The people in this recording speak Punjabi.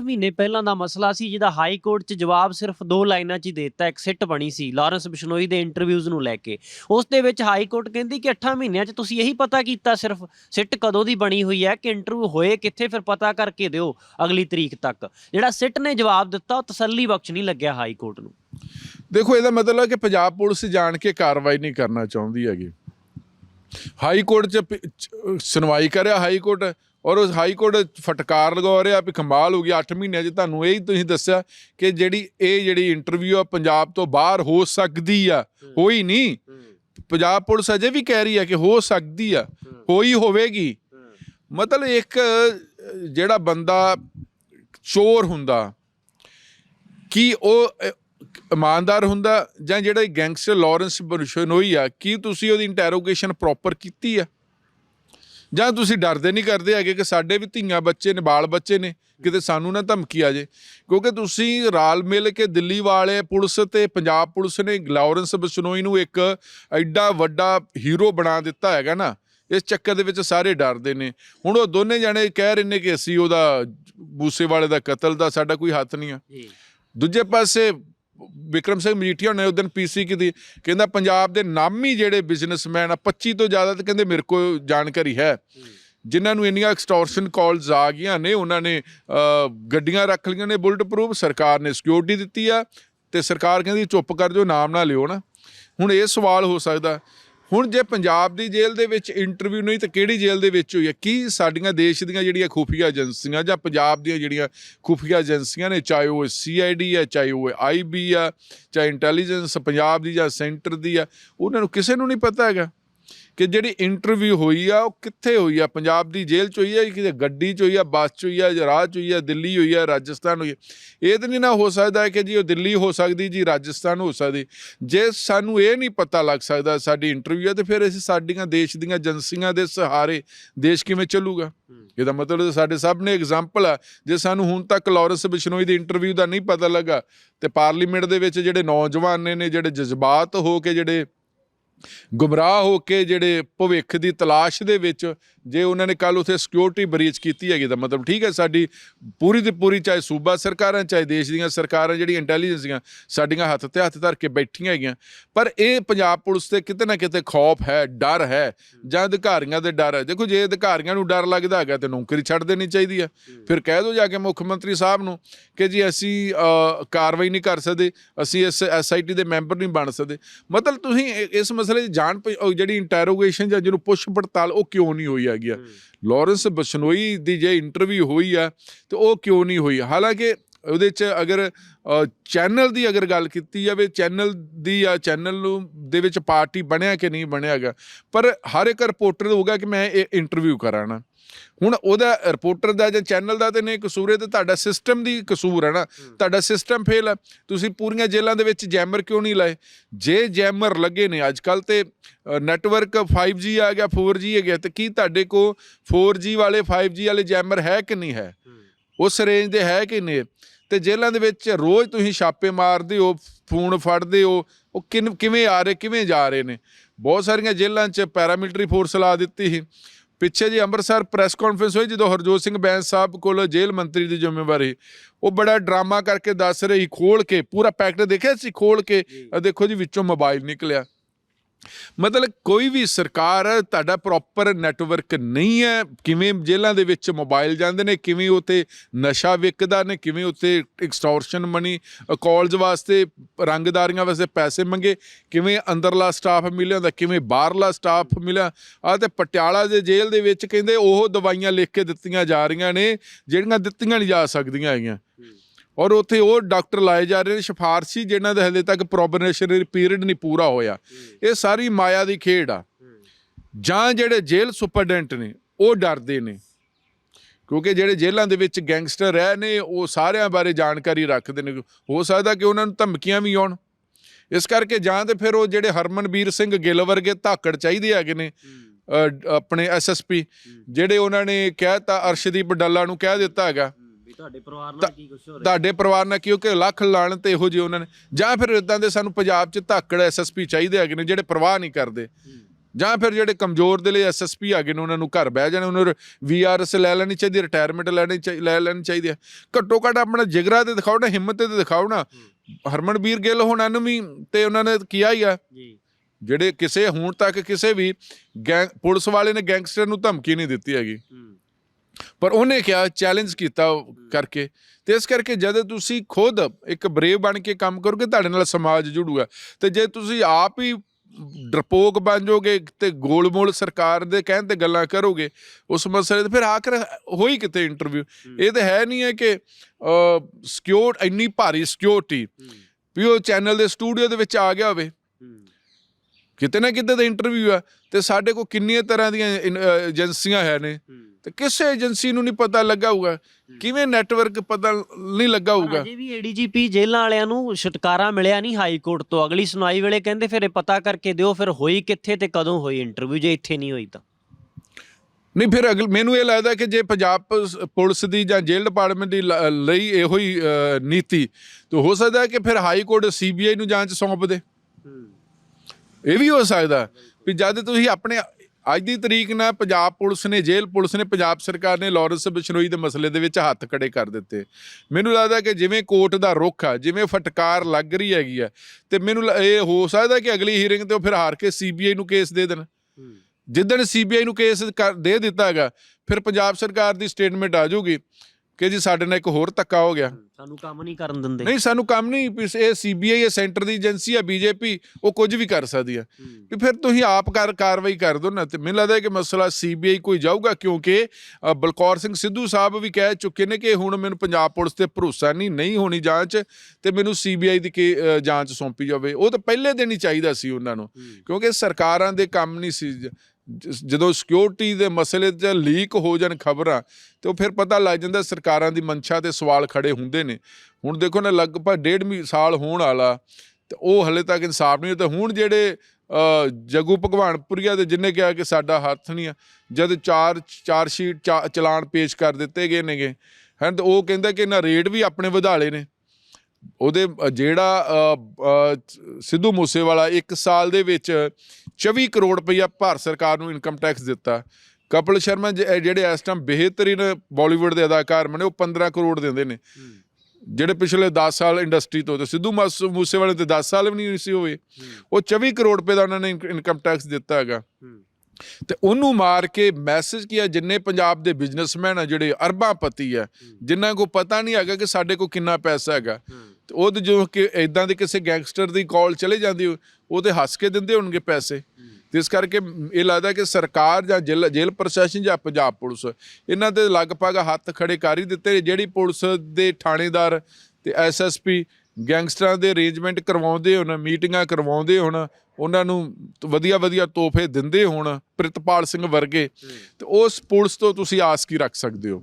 ਮਹੀਨੇ ਪਹਿਲਾਂ ਦਾ ਮਸਲਾ ਸੀ, ਜਿਹਦਾ ਹਾਈ ਕੋਰਟ 'ਚ ਜਵਾਬ ਸਿਰਫ ਦੋ ਲਾਈਨਾਂ 'ਚ ਹੀ ਦਿੱਤਾ, ਇੱਕ ਸਿੱਟ ਬਣੀ ਸੀ, ਲਾਰੈਂਸ ਬਿਸ਼ਨੋਈ ਦੇ ਇੰਟਰਵਿਊਜ਼ ਨੂੰ ਲੈ ਕੇ। ਉਸ ਦੇ ਵਿੱਚ ਹਾਈ ਕੋਰਟ ਕਹਿੰਦੀ ਕਿ 8 ਮਹੀਨਿਆਂ 'ਚ ਤੁਸੀਂ ਇਹੀ ਪਤਾ ਕੀਤਾ ਸਿਰਫ, ਸਿੱਟ ਕਦੋਂ ਦੀ ਬਣੀ ਹੋਈ ਹੈ, ਕਿ ਇੰਟਰਵਿਊ ਹੋਏ ਕਿੱਥੇ, ਫਿਰ ਪਤਾ ਕਰਕੇ ਦਿਓ ਅਗਲੀ ਤਰੀਕ ਤੱਕ। ਜਿਹੜਾ ਸਿੱਟ ਨੇ ਜਵਾਬ ਦਿੱਤਾ, ਉਹ ਤਸੱਲੀ ਬਖਸ਼ ਨਹੀਂ ਲੱਗਿਆ ਹਾਈ ਕੋਰਟ ਨੂੰ। ਦੇਖੋ, ਇਹਦਾ ਮਤਲਬ ਹੈ ਕਿ ਪੰਜਾਬ ਪੁਲਿਸ ਜਾਣ ਕੇ ਕਾਰਵਾਈ ਨਹੀਂ ਕਰਨਾ ਚਾਹੁੰਦੀ ਹੈਗੀ। ਹਾਈ ਕੋਰਟ ਚ- ਸੁਣਵਾਈ ਕਰਿਆ ਹਾਈ ਕੋਰਟ ਔਰ ਉਸ ਹਾਈ ਕੋਰਟ ਫਟਕਾਰ ਲਗਾ ਰਿਹਾ ਵੀ ਕਮਾਲ ਹੋ ਗਿਆ 8 ਮਹੀਨਿਆਂ 'ਚ ਤੁਹਾਨੂੰ ਇਹ ਹੀ ਤੁਸੀਂ ਦੱਸਿਆ ਕਿ ਜਿਹੜੀ ਇਹ ਜਿਹੜੀ ਇੰਟਰਵਿਊ ਆ ਪੰਜਾਬ ਤੋਂ ਬਾਹਰ ਹੋ ਸਕਦੀ ਆ ਹੋਈ ਨਹੀਂ। ਪੰਜਾਬ ਪੁਲਿਸ ਅਜੇ ਵੀ ਕਹਿ ਰਹੀ ਹੈ ਕਿ ਹੋ ਸਕਦੀ ਆ ਹੋਈ ਹੋਵੇਗੀ। ਮਤਲਬ ਇੱਕ ਜਿਹੜਾ ਬੰਦਾ ਚੋਰ ਹੁੰਦਾ ਕੀ ਉਹ ਇਮਾਨਦਾਰ ਹੁੰਦਾ ਜਾਂ ਜਿਹੜਾ ਗੈਂਗਸਟਰ ਲਾਰੈਂਸ ਬਰਸ਼ਨੋਈ ਆ ਕੀ ਤੁਸੀਂ ਉਹਦੀ ਇੰਟਰੋਗੇਸ਼ਨ ਪ੍ਰੋਪਰ ਕੀਤੀ ਆ? ਜਾਂ ਤੁਸੀਂ ਡਰਦੇ ਨਹੀਂ ਕਰਦੇ ਹੈਗੇ ਕਿ ਸਾਡੇ ਵੀ ਧੀਆਂ ਬੱਚੇ ਨੇ ਬਾਲ ਬੱਚੇ ਨੇ ਕਿਤੇ ਸਾਨੂੰ ਨਾ ਧਮਕੀ ਆ ਜੇ। ਕਿਉਂਕਿ ਤੁਸੀਂ ਰਾਲ ਮਿਲ ਕੇ ਦਿੱਲੀ ਵਾਲੇ ਪੁਲਿਸ ਤੇ ਪੰਜਾਬ ਪੁਲਿਸ ਨੇ ਲਾਰੈਂਸ ਬਸ਼ਨੋਈ ਨੂੰ ਇੱਕ ਐਡਾ ਵੱਡਾ ਹੀਰੋ ਬਣਾ ਦਿੱਤਾ ਹੈਗਾ ਨਾ ਇਸ ਚੱਕਰ ਦੇ ਵਿੱਚ ਸਾਰੇ ਡਰਦੇ ਨੇ। ਹੁਣ ਉਹ ਦੋਨੇ ਜਣੇ ਕਹਿ ਰਹੇ ਨੇ ਕਿ ਅਸੀਂ ਉਹਦਾ ਬੂਸੇ ਵਾਲੇ ਦਾ ਕਤਲ ਦਾ ਸਾਡਾ ਕੋਈ ਹੱਥ ਨਹੀਂ ਆ। ਜੀ। ਦੂਜੇ ਪਾਸੇ ਵਿਕਰਮ ਸਿੰਘ ਮਜੀਠੀਆ ਨੇ ਉਦੋਂ ਪੀਸੀ ਕੀਤੀ, ਕਹਿੰਦਾ ਪੰਜਾਬ ਦੇ ਨਾਮੀ ਜਿਹੜੇ ਬਿਜ਼ਨਸਮੈਨ ਆ 25 ਤੋਂ ਜ਼ਿਆਦਾ ਤੇ ਕਹਿੰਦੇ ਮੇਰੇ ਕੋਲ ਜਾਣਕਾਰੀ ਹੈ। ਜਿਨ੍ਹਾਂ ਨੂੰ ਇੰਨੀਆਂ ਐਕਸਟੋਰਸ਼ਨ ਕਾਲਸ ਆ ਗਈਆਂ ਨੇ, ਉਹਨਾਂ ਨੇ ਗੱਡੀਆਂ ਰੱਖ ਲਈਆਂ ਨੇ ਬੁਲਟ ਪ੍ਰੂਫ ਸਰਕਾਰ ਨੇ ਸਿਕਿਉਰਿਟੀ ਦਿੱਤੀ ਆ, ਤੇ ਸਰਕਾਰ ਕਹਿੰਦੀ ਚੁੱਪ ਕਰ ਜੋ ਨਾਮ ਨਾ ਲਿਓ ਨਾ। ਹੁਣ ਇਹ ਸਵਾਲ ਹੋ ਸਕਦਾ ਹੁਣ ਜੇ ਪੰਜਾਬ ਦੀ ਜੇਲ੍ਹ ਦੇ ਵਿੱਚ ਇੰਟਰਵਿਊ ਨਹੀਂ, ਤਾਂ ਕਿਹੜੀ ਜੇਲ੍ਹ ਦੇ ਵਿੱਚ ਹੋਈ ਹੈ? ਕੀ ਸਾਡੀਆਂ ਦੇਸ਼ ਦੀਆਂ ਜਿਹੜੀਆਂ ਖੁਫੀਆ ਏਜੰਸੀਆਂ ਜਾਂ ਪੰਜਾਬ ਦੀਆਂ ਜਿਹੜੀਆਂ ਖੁਫੀਆ ਏਜੰਸੀਆਂ ਨੇ, ਚਾਹੇ ਉਹ ਸੀਆਈਡੀ ਹੈ, ਚਾਹੇ ਉਹ ਆਈਬੀ ਆ ਚਾਹੇ ਇੰਟੈਲੀਜੈਂਸ ਪੰਜਾਬ ਦੀ ਜਾਂ ਸੈਂਟਰ ਦੀ ਆ ਉਹਨਾਂ ਨੂੰ ਕਿਸੇ ਨੂੰ ਨਹੀਂ ਪਤਾ ਹੈਗਾ। ਕਿ ਜਿਹੜੀ ਇੰਟਰਵਿਊ ਹੋਈ ਆ ਉਹ ਕਿੱਥੇ ਹੋਈ ਆ? ਪੰਜਾਬ ਦੀ ਜੇਲ੍ਹ ਚ ਹੋਈ ਆ ਕਿ ਗੱਡੀ ਚ ਹੋਈ ਆ ਬੱਸ ਚ ਹੋਈ ਆ ਜਾਂ ਰਾਹ ਚ ਹੋਈ ਆ ਦਿੱਲੀ ਹੋਈ ਆ ਰਾਜਸਥਾਨ ਹੋਈ ਇਹ ਤਾਂ ਨਹੀਂ ਨਾ ਹੋ ਸਕਦਾ ਕਿ ਜੀ ਉਹ ਦਿੱਲੀ ਹੋ ਸਕਦੀ ਜੀ ਰਾਜਸਥਾਨ ਹੋ ਸਕਦੀ। ਜੇ ਸਾਨੂੰ ਇਹ ਨਹੀਂ ਪਤਾ ਲੱਗ ਸਕਦਾ ਸਾਡੀ ਇੰਟਰਵਿਊ ਆ ਤੇ ਫਿਰ ਅਸੀਂ ਸਾਡੀਆਂ ਦੇਸ਼ ਦੀਆਂ ਏਜੰਸੀਆਂ ਦੇ ਸਹਾਰੇ ਦੇਸ਼ ਕਿਵੇਂ ਚੱਲੂਗਾ? ਇਹਦਾ ਮਤਲਬ ਸਾਡੇ ਸਭ ਨੇ ਐਗਜ਼ਾਮਪਲ ਆ ਜੇ ਸਾਨੂੰ ਹੁਣ ਤੱਕ ਲਾਰੈਂਸ ਬਿਸ਼ਨੋਈ ਦੀ ਇੰਟਰਵਿਊ ਦਾ ਨਹੀਂ ਪਤਾ ਲੱਗਾ ਤੇ ਪਾਰਲੀਮੈਂਟ ਦੇ ਵਿੱਚ ਜਿਹੜੇ ਨੌਜਵਾਨ ਨੇ ਜਿਹੜੇ ਜਜ਼ਬਾਤ ਹੋ ਕੇ ਜਿਹੜੇ ਗੁੰਮਰਾਹ ਹੋ ਕੇ ਜਿਹੜੇ ਭਵਿੱਖ ਦੀ ਤਲਾਸ਼ ਦੇ ਵਿੱਚ ਜੇ ਉਹਨਾਂ ਨੇ ਕੱਲ ਉਥੇ ਸਿਕਿਉਰਿਟੀ ਬਰੀਚ ਕੀਤੀ ਹੈਗੀ ਤਾਂ ਮਤਲਬ ਠੀਕ ਹੈ ਸਾਡੀ ਪੂਰੀ ਦੀ ਪੂਰੀ ਚਾਹੇ ਸੂਬਾ ਸਰਕਾਰਾਂ, ਚਾਹੇ ਦੇਸ਼ ਦੀਆਂ ਸਰਕਾਰਾਂ ਜਿਹੜੀਆਂ ਇੰਟੈਲੀਜੈਂਸੀਆਂ ਸਾਡੀਆਂ ਹੱਥ ਤੇ ਹੱਥ ਧਰ ਕੇ ਬੈਠੀਆਂ ਹੈਗੀਆਂ, ਪਰ ਇਹ ਪੰਜਾਬ ਪੁਲਿਸ ਤੇ ਕਿਤੇ ਨਾ ਕਿਤੇ ਖੌਫ ਹੈ, ਡਰ ਹੈ ਜਾਂ ਅਧਿਕਾਰੀਆਂ ਦੇ ਡਰ ਹੈ। ਦੇਖੋ, ਜੇ ਅਧਿਕਾਰੀਆਂ ਨੂੰ ਡਰ ਲੱਗਦਾ ਹੈਗਾ ਤੇ ਨੌਕਰੀ ਛੱਡ ਦੇਣੀ ਚਾਹੀਦੀ ਹੈ। ਫਿਰ ਕਹਿ ਦਿਓ ਜਾ ਕੇ ਮੁੱਖ ਮੰਤਰੀ ਸਾਹਿਬ ਨੂੰ ਕਿ ਜੀ ਅਸੀਂ ਕਾਰਵਾਈ ਨਹੀਂ ਕਰ ਸਕਦੇ, ਅਸੀਂ ਇਸ ਐਸਆਈਟੀ ਦੇ ਮੈਂਬਰ ਨਹੀਂ ਬਣ ਸਕਦੇ। ਮਤਲਬ ਤੁਸੀਂ ਇਸ ਮਸਲੇ 'ਚ ਜਾਣ ਜਿਹੜੀ ਇੰਟਰੋਗੇਸ਼ਨ ਜਾਂ ਜਿਹਨੂੰ ਪੁੱਛ ਪੜਤਾਲ ਉਹ ਕਿਉਂ ਨਹੀਂ ਹੋਈ ਹੈਗੀ ਆ? ਲਾਰੈਂਸ ਬਸ਼ਨੋਈ ਦੀ ਜੇ ਇੰਟਰਵਿਊ ਹੋਈ ਆ ਤੇ ਉਹ ਕਿਉਂ ਨਹੀਂ ਹੋਈ? ਹਾਲਾਂਕਿ ਉਹਦੇ 'ਚ ਅਗਰ ਚੈਨਲ ਦੀ ਅਗਰ ਗੱਲ ਕੀਤੀ ਜਾਵੇ ਚੈਨਲ ਦੀ ਜਾਂ ਚੈਨਲ ਨੂੰ ਦੇ ਵਿੱਚ ਪਾਰਟੀ ਬਣਿਆ ਕਿ ਨਹੀਂ ਬਣਿਆ ਹੈਗਾ ਪਰ ਹਰ ਇੱਕ ਰਿਪੋਰਟਰ ਹੋਊਗਾ ਕਿ ਮੈਂ ਇਹ ਇੰਟਰਵਿਊ ਕਰਾਣਾ। ਹੁਣ ਉਹਦਾ ਰਿਪੋਰਟਰ ਦਾ ਜਾਂ ਚੈਨਲ ਦਾ ਤੇ ਨਹੀਂ ਕਸੂਰ ਹੈ ਤੇ ਤੁਹਾਡਾ ਸਿਸਟਮ ਦੀ ਕਸੂਰ ਹੈ ਨਾ। ਤੁਹਾਡਾ ਸਿਸਟਮ ਫੇਲ ਹੈ। ਤੁਸੀਂ ਪੂਰੀਆਂ ਜੇਲ੍ਹਾਂ ਦੇ ਵਿੱਚ ਜੈਮਰ ਕਿਉਂ ਨਹੀਂ ਲਾਏ? ਜੇ ਜੈਮਰ ਲੱਗੇ ਨੇ ਅੱਜ ਕੱਲ ਤੇ ਨੈਟਵਰਕ 5G ਆ ਗਿਆ 4G ਆ ਗਿਆ ਤੇ ਕੀ ਤੁਹਾਡੇ ਕੋ 4G ਵਾਲੇ 5G ਵਾਲੇ ਜੈਮਰ ਹੈ ਕਿ ਨਹੀਂ ਹੈ। ਉਸ ਰੇਂਜ ਦੇ ਹੈ ਕਿ ਨਹੀਂ? ਤੇ ਜੇਲ੍ਹਾਂ ਦੇ ਵਿੱਚ ਰੋਜ਼ ਤੁਸੀਂ ਛਾਪੇ ਮਾਰਦੇ ਹੋ ਫੋਨ ਫੜਦੇ ਹੋ ਉਹ ਕਿਨ- ਕਿਵੇਂ ਆ ਰਹੇ ਕਿਵੇਂ ਜਾ ਰਹੇ ਨੇ? ਬਹੁਤ ਸਾਰੀਆਂ ਜੇਲ੍ਹਾਂ 'ਚ ਪੈਰਾਮਿਲਟਰੀ ਫੋਰਸ ਲਾ ਦਿੱਤੀ ਸੀ। ਪਿੱਛੇ ਜੀ ਅੰਮ੍ਰਿਤਸਰ ਪ੍ਰੈਸ ਕਾਨਫਰੰਸ ਹੋਈ ਜਦੋਂ ਹਰਜੋਤ ਸਿੰਘ ਬੈਂਸ ਸਾਹਿਬ ਕੋਲ ਜੇਲ੍ਹ ਮੰਤਰੀ ਦੀ ਜ਼ਿੰਮੇਵਾਰੀ ਉਹ ਬੜਾ ਡਰਾਮਾ ਕਰਕੇ ਦੱਸ ਰਹੀ ਖੋਲ ਕੇ ਪੂਰਾ ਪੈਕਟ ਦੇਖਿਆ ਸੀ ਖੋਲ ਕੇ ਦੇਖੋ ਜੀ ਵਿੱਚੋਂ ਮੋਬਾਈਲ ਨਿਕਲਿਆ। ਮਤਲਬ ਕੋਈ ਵੀ ਸਰਕਾਰ ਤੁਹਾਡਾ ਪ੍ਰੋਪਰ ਨੈਟਵਰਕ ਨਹੀਂ ਹੈ, ਕਿਵੇਂ ਜੇਲ੍ਹਾਂ ਦੇ ਵਿੱਚ ਮੋਬਾਈਲ ਜਾਂਦੇ ਨੇ, ਕਿਵੇਂ ਉਤੇ ਨਸ਼ਾ ਵਿਕਦਾ ਨੇ, ਕਿਵੇਂ ਉਤੇ ਐਕਸਟੋਰਸ਼ਨ ਮਨੀ ਕਾਲਸ ਵਾਸਤੇ, ਰੰਗਦਾਰੀਆਂ ਵਾਸਤੇ ਪੈਸੇ ਮੰਗੇ, ਕਿਵੇਂ ਅੰਦਰਲਾ ਸਟਾਫ ਮਿਲਿਆ ਹੁੰਦਾ, ਕਿਵੇਂ ਬਾਹਰਲਾ ਸਟਾਫ ਮਿਲਿਆ ਆ ਤੇ ਪਟਿਆਲਾ ਦੇ ਜੇਲ੍ਹ ਦੇ ਵਿੱਚ ਕਹਿੰਦੇ ਉਹ ਦਵਾਈਆਂ ਲਿਖ ਕੇ ਦਿੱਤੀਆਂ ਜਾ ਰਹੀਆਂ ਨੇ, ਜਿਹੜੀਆਂ ਦਿੱਤੀਆਂ ਨਹੀਂ ਜਾ ਸਕਦੀਆਂ ਹੈਗੀਆਂ। ਔਰ ਉੱਥੇ ਉਹ ਡਾਕਟਰ ਲਾਏ ਜਾ ਰਹੇ ਨੇ ਸਿਫਾਰਸ਼ੀ ਜਿਨ੍ਹਾਂ ਦਾ ਹਲੇ ਤੱਕ ਪ੍ਰੋਬੇਸ਼ਨਰੀ ਪੀਰੀਅਡ ਨਹੀਂ ਪੂਰਾ ਹੋਇਆ। ਇਹ ਸਾਰੀ ਮਾਇਆ ਦੀ ਖੇਡ ਆ। ਜਾਂ ਜਿਹੜੇ ਜੇਲ੍ਹ ਸੁਪਰਡੈਂਟ ਨੇ ਉਹ ਡਰਦੇ ਨੇ। ਕਿਉਂਕਿ ਜਿਹੜੇ ਜੇਲ੍ਹਾਂ ਦੇ ਵਿੱਚ ਗੈਂਗਸਟਰ ਰਹਿ ਨੇ ਉਹ ਸਾਰਿਆਂ ਬਾਰੇ ਜਾਣਕਾਰੀ ਰੱਖਦੇ ਨੇ। ਹੋ ਸਕਦਾ ਕਿ ਉਹਨਾਂ ਨੂੰ ਧਮਕੀਆਂ ਵੀ ਆਉਣ। ਇਸ ਕਰਕੇ ਜਾਂ ਤੇ ਫਿਰ ਉਹ ਜਿਹੜੇ ਹਰਮਨਵੀਰ ਸਿੰਘ ਗਿੱਲ ਵਰਗੇ ਧਾਕੜ ਚਾਹੀਦੇ ਹੈਗੇ ਨੇ ਆਪਣੇ ਐਸਐਸਪੀ ਜਿਹੜੇ ਉਹਨਾਂ ਨੇ ਕਹਿਤਾ ਅਰਸ਼ਦੀਪ ਡੱਲਾ ਨੂੰ ਕਹਿ ਦਿੱਤਾ ਹੈਗਾ। ਤੁਹਾਡੇ ਪਰਿਵਾਰ ਨਾਲ ਕੀ ਕੁਝ ਹੋ ਰਿਹਾ? ਤੁਹਾਡੇ ਪਰਿਵਾਰ ਨਾਲ ਕਿਉਂਕਿ ਲੱਖ ਲਾਣ ਤੇ ਇਹੋ ਜਿਹੇ ਉਹਨਾਂ ਨੇ? ਜਾਂ ਫਿਰ ਇਦਾਂ ਦੇ ਸਾਨੂੰ ਪੰਜਾਬ 'ਚ ਧਾਕੜ ਐਸਐਸਪੀ ਚਾਹੀਦੇ ਹੈਗੇ ਨੇ ਜਿਹੜੇ ਪਰਵਾਹ ਨਹੀਂ ਕਰਦੇ। ਜਾਂ ਫਿਰ ਜਿਹੜੇ ਕਮਜ਼ੋਰ ਦੇ ਲਈ ਐਸਐਸਪੀ ਗਏ ਨੇ ਉਹਨਾਂ ਨੂੰ ਘਰ ਬਹਿ ਜਾਣੇ ਉਹਨਾਂ ਨੂੰ ਵੀਆਰਐਸ ਲੈ ਲੈਣੀ ਚਾਹੀਦੀ ਰਿਟਾਇਰਮੈਂਟ ਲੈਣੀ ਲੈ ਲੈਣੀ ਚਾਹੀਦੀ ਹੈ। ਘੱਟੋ ਘੱਟ ਆਪਣਾ ਜਿਗਰਾ ਤੇ ਦਿਖਾਓ ਨਾ ਹਿੰਮਤ ਤੇ ਦਿਖਾਓ ਨਾ। ਹਰਮਨਵੀਰ ਗਿੱਲ ਹੋਣਾ ਨੂੰ ਵੀ ਤੇ ਉਹਨਾਂ ਨੇ ਕੀਤਾ ਹੀ ਆ। ਜੀ। ਜਿਹੜੇ ਕਿਸੇ ਹੁਣ ਤੱਕ ਕਿਸੇ ਵੀ ਪੁਲਿਸ ਵਾਲੇ ਨੇ ਗੈਂਗਸਟਰ ਨੂੰ ਧਮਕੀ ਨਹੀਂ ਦਿੱਤੀ ਹੈਗੀ। ਪਰ ਉਹਨੇ ਕਿਹਾ ਚੈਲੰਜ ਕੀਤਾ ਕਰਕੇ। ਤੇ ਇਸ ਕਰਕੇ ਜਦ ਤੁਸੀਂ ਖੁਦ ਇੱਕ ਬਰੇਵ ਬਣ ਕੇ ਕੰਮ ਕਰੋਗੇ ਤੁਹਾਡੇ ਨਾਲ ਸਮਾਜ ਜੁੜੂਗਾ। ਤੇ ਜੇ ਤੁਸੀਂ ਆਪ ਹੀ ਡਰਪੋਕ ਬਣ ਜਾਓਗੇ ਤੇ ਗੋਲਮੋਲ ਸਰਕਾਰ ਦੇ ਕਹਿਣ ਤੇ ਗੱਲਾਂ ਕਰੋਗੇ ਉਸ ਮਸਲੇ ਤੇ ਫਿਰ ਆਖਰ ਹੋਈ ਕਿਤੇ ਇੰਟਰਵਿਊ ਇਹ ਤਾਂ ਹੈ ਨਹੀਂ ਹੈ ਕਿ ਸਿਕਿਉਰ ਇੰਨੀ ਭਾਰੀ ਸਿਕਿਉਰਿਟੀ ਵੀ ਉਹ ਚੈਨਲ ਦੇ ਸਟੂਡੀਓ ਦੇ ਵਿੱਚ ਆ ਗਿਆ ਹੋਵੇ। ਕਿਤੇ ਨਾ ਕਿਤੇ ਦਾ ਇੰਟਰਵਿਊ ਆ। ਤੇ ਸਾਡੇ ਕੋਲ ਕਿੰਨੀਆਂ ਤਰ੍ਹਾਂ ਦੀਆਂ ਏਜੰਸੀਆਂ ਹੈ ਨੇ। ਤੇ ਕਿਸੇ ਏਜੰਸੀ ਨੂੰ ਨਹੀਂ ਪਤਾ ਲੱਗਾ ਹੋਊਗਾ ਕਿਵੇਂ ਨੈਟਵਰਕ ਪਤਾ ਨਹੀਂ ਲੱਗਾ ਹੋਊਗਾ ਅਜੇ ਵੀ ਏਡੀਜੀਪੀ ਜੇਲ੍ਹਾਂ ਵਾਲਿਆਂ ਨੂੰ ਛੁਟਕਾਰਾ ਮਿਲਿਆ ਨਹੀਂ ਹਾਈ ਕੋਰਟ ਤੋਂ। ਅਗਲੀ ਸੁਣਾਈ ਵੇਲੇ ਕਹਿੰਦੇ ਫਿਰ ਇਹ ਪਤਾ ਕਰਕੇ ਦਿਓ ਫਿਰ ਹੋਈ ਕਿੱਥੇ ਤੇ ਕਦੋਂ ਹੋਈ ਇੰਟਰਵਿਊ ਜੇ ਇੱਥੇ ਨਹੀਂ ਹੋਈ ਤਾਂ। ਨਹੀਂ ਫਿਰ ਅਗਲ ਮੈਨੂੰ ਇਹ ਲੱਗਦਾ ਕਿ ਜੇ ਪੰਜਾਬ ਪੁਲਿਸ- ਦੀ ਜਾਂ ਜੇਲ੍ਹ ਡਿਪਾਰਟਮੈਂਟ ਦੀ ਲਈ ਇਹੋ ਹੀ ਨੀਤੀ ਤਾਂ ਹੋ ਸਕਦਾ ਕਿ ਫਿਰ ਹਾਈ ਕੋਰਟ ਸੀਬੀਆਈ ਨੂੰ ਜਾਂਚ ਸੌਂਪ ਦੇ। ਇਹ ਵੀ ਹੋ ਸਕਦਾ। ਵੀ ਜਦ ਤੁਸੀਂ ਆਪਣੇ ਅੱਜ ਦੀ ਤਰੀਕ ਨਾਲ ਪੰਜਾਬ ਪੁਲਿਸ ਨੇ ਜੇਲ੍ਹ ਪੁਲਿਸ ਨੇ ਪੰਜਾਬ ਸਰਕਾਰ ਨੇ ਲਾਰੈਂਸ ਬਿਸ਼ਨੋਈ ਦੇ ਮਸਲੇ ਦੇ ਵਿੱਚ ਹੱਥ ਖੜੇ ਕਰ ਦਿੱਤੇ। ਮੈਨੂੰ ਲੱਗਦਾ ਕਿ ਜਿਵੇਂ ਕੋਰਟ ਦਾ ਰੁਖ ਆ ਜਿਵੇਂ ਫਟਕਾਰ ਲੱਗ ਰਹੀ ਹੈਗੀ ਆ ਤੇ ਮੈਨੂੰ ਇਹ ਹੋ ਸਕਦਾ ਕਿ ਅਗਲੀ ਹੀਅਰਿੰਗ ਤੇ ਉਹ ਫਿਰ ਹਾਰ ਕੇ ਸੀਬੀਆਈ ਨੂੰ ਕੇਸ ਦੇ ਦੇਣ। ਜਿੱਦਣ ਸੀਬੀਆਈ ਨੂੰ ਕੇਸ ਦੇ ਦਿੱਤਾ ਹੈਗਾ ਫਿਰ ਪੰਜਾਬ ਸਰਕਾਰ ਦੀ ਸਟੇਟਮੈਂਟ ਆ ਜਾਊਗੀ। ਕਿ ਜੀ ਸਾਡੇ ਨਾਲ ਇੱਕ ਹੋਰ ਧੱਕਾ ਹੋ ਗਿਆ। ਸਾਨੂੰ ਕੰਮ ਨਹੀਂ ਕਰਨ ਦਿੰਦੇ। ਨਹੀਂ ਸਾਨੂੰ ਕੰਮ ਨਹੀਂ ਵੀ ਇਹ ਸੀਬੀਆਈ ਇਹ ਸੈਂਟਰ ਦੀ ਏਜੰਸੀ ਆ ਬੀਜੇਪੀ ਉਹ ਕੁਝ ਵੀ ਕਰ ਸਕਦੀ ਆ। ਵੀ ਫਿਰ ਤੁਸੀਂ ਆਪ ਕਰ ਕਾਰਵਾਈ ਕਰ ਦਿਓ ਨਾ ਤੇ ਮੈਨੂੰ ਲੱਗਦਾ ਹੈ ਕਿ ਮਸਲਾ ਸੀਬੀਆਈ ਕੋਈ ਜਾਊਗਾ ਕਿਉਂਕਿ ਅ, ਬਲਕੌਰ ਸਿੰਘ ਸਿੱਧੂ ਸਾਹਿਬ ਵੀ ਕਹਿ ਚੁੱਕੇ ਨੇ ਕਿ ਹੁਣ ਮੈਨੂੰ ਪੰਜਾਬ ਪੁਲਿਸ ਤੇ ਭਰੋਸਾ ਨਹੀਂ ਨਹੀਂ ਹੋਣੀ ਜਾਂਚ ਤੇ ਮੈਨੂੰ ਸੀਬੀਆਈ ਦੀ ਕੇ- ਅ, ਜਾਂਚ ਸੌਂਪੀ ਜਾਵੇ। ਉਹ ਤਾਂ ਪਹਿਲੇ ਦਿਨ ਹੀ ਚਾਹੀਦਾ ਸੀ ਉਹਨਾਂ ਨੂੰ ਕਿਉਂਕਿ ਸਰਕਾਰਾਂ ਦੇ ਕੰਮ ਨਹੀਂ ਸੀ ਜ- ਜਦੋਂ ਸਿਕਿਉਰਿਟੀ ਦੇ ਮਸਲੇ 'ਚ ਲੀਕ ਹੋ ਜਾਣ ਖਬਰਾਂ, ਤੇ ਉਹ ਫਿਰ ਪਤਾ ਲੱਗ ਜਾਂਦਾ ਸਰਕਾਰਾਂ ਦੀ ਮਨਸ਼ਾ ਤੇ ਸਵਾਲ ਖੜੇ ਹੁੰਦੇ ਨੇ। ਹੁਣ ਦੇਖੋ ਨਾ, ਲਗਭਗ ਡੇਢ ਮੀ ਸਾਲ ਹੋਣ ਵਾਲਾ, ਤੇ ਉਹ ਹਲੇ ਤੱਕ ਇਨਸਾਫ ਨਹੀਂ ਹੋਇਆ। ਹੁਣ ਜਿਹੜੇ ਜਗੂ ਭਗਵਾਨਪੁਰੀਆ ਦੇ ਜਿੰਨੇ ਕਿਹਾ ਕਿ ਸਾਡਾ ਹੱਥ ਨਹੀਂ ਆ, ਜਦ ਚਾਰ ਚਾਰ ਸ਼ੀਟ ਚਲਾਨ ਪੇਸ਼ ਕਰ ਦਿੱਤੇ ਗਏ ਨੇਗੇ ਹਨ ਤੇ ਉਹ ਕਹਿੰਦਾ ਕਿ ਇਹਨਾਂ ਰੇਟ ਵੀ ਆਪਣੇ ਵਧਾ ਲਏ ਨੇ। ਉਹਦੇ ਜਿਹੜਾ ਸਿੱਧੂ ਮੂਸੇਵਾਲਾ ਇੱਕ ਸਾਲ ਦੇ ਵਿੱਚ 24 ਕਰੋੜ ਰੁਪਈਆ ਭਾਰਤ ਸਰਕਾਰ ਨੂੰ ਇਨਕਮ ਟੈਕਸ ਦਿੱਤਾ। ਕਪਿਲ ਸ਼ਰਮਾ ਜਿਹੜੇ ਇਸ ਟਾਈਮ ਬਿਹਤਰੀਨ ਬਾਲੀਵੁੱਡ ਦੇ ਅਦਾਕਾਰ ਬਣੇ ਉਹ 15 ਕਰੋੜ ਦਿੰਦੇ ਨੇ। ਜਿਹੜੇ ਪਿਛਲੇ 10 ਸਾਲ ਇੰਡਸਟਰੀ ਤੋਂ ਤੇ ਸਿੱਧੂ ਮੂਸ- ਮੂਸੇਵਾਲੇ ਤੇ 10 ਸਾਲ ਵੀ ਨਹੀਂ ਸੀ ਹੋਏ ਉਹ 24 ਕਰੋੜ ਰੁਪਏ ਦਾ ਉਹਨਾਂ ਨੇ ਇਨਕਮ ਟੈਕਸ ਦਿੱਤਾ ਹੈਗਾ। ਤੇ ਉਹਨੂੰ ਮਾਰ ਕੇ ਮੈਸੇਜ ਕੀਆ ਜਿੰਨੇ ਪੰਜਾਬ ਦੇ ਬਿਜ਼ਨਸਮੈਨ ਆ ਜਿਹੜੇ ਅਰਬਾਂਪਤੀ ਆ ਜਿਨ੍ਹਾਂ ਕੋ ਪਤਾ ਨਹੀਂ ਹੈਗਾ ਕਿ ਸਾਡੇ ਕੋ ਕਿੰਨਾ ਪੈਸਾ ਹੈਗਾ। ਉਹ ਤੇ ਜੋ ਕਿ ਇਦਾਂ ਦੇ ਕਿਸੇ ਗੈਂਗਸਟਰ ਦੀ ਕਾਲ ਚਲੇ ਜਾਂਦੀ ਉਹ ਤੇ ਹੱਸ ਕੇ ਦਿੰਦੇ ਹੋਣਗੇ ਪੈਸੇ। ਤੇ ਇਸ ਕਰਕੇ ਇਹ ਲੱਗਦਾ ਕਿ ਸਰਕਾਰ ਜਾਂ ਜੇਲ੍ਹ ਜੇਲ੍ਹ ਪ੍ਰਸ਼ਾਸਨ ਜਾਂ ਪੰਜਾਬ ਪੁਲਿਸ, ਇਹਨਾਂ ਦੇ ਲਗਭਗ ਹੱਥ ਖੜੇ ਕਰ ਹੀ ਦਿੱਤੇ ਜਿਹੜੀ ਪੁਲਿਸ ਦੇ ਥਾਣੇਦਾਰ ਤੇ ਐਸਐਸਪੀ ਗੈਂਗਸਟਰਾਂ ਦੇ ਅਰੇਂਜਮੈਂਟ ਕਰਵਾਉਂਦੇ ਹੋਣ, ਮੀਟਿੰਗਾਂ ਕਰਵਾਉਂਦੇ ਹੋਣ, ਉਹਨਾਂ ਨੂੰ ਵਧੀਆ ਵਧੀਆ ਤੋਹਫੇ ਦਿੰਦੇ ਹੋਣ, ਪ੍ਰਿਤਪਾਲ ਸਿੰਘ ਵਰਗੇ, ਤੇ ਉਸ ਪੁਲਿਸ ਤੋਂ ਤੁਸੀਂ ਆਸ ਕੀ ਰੱਖ ਸਕਦੇ ਹੋ?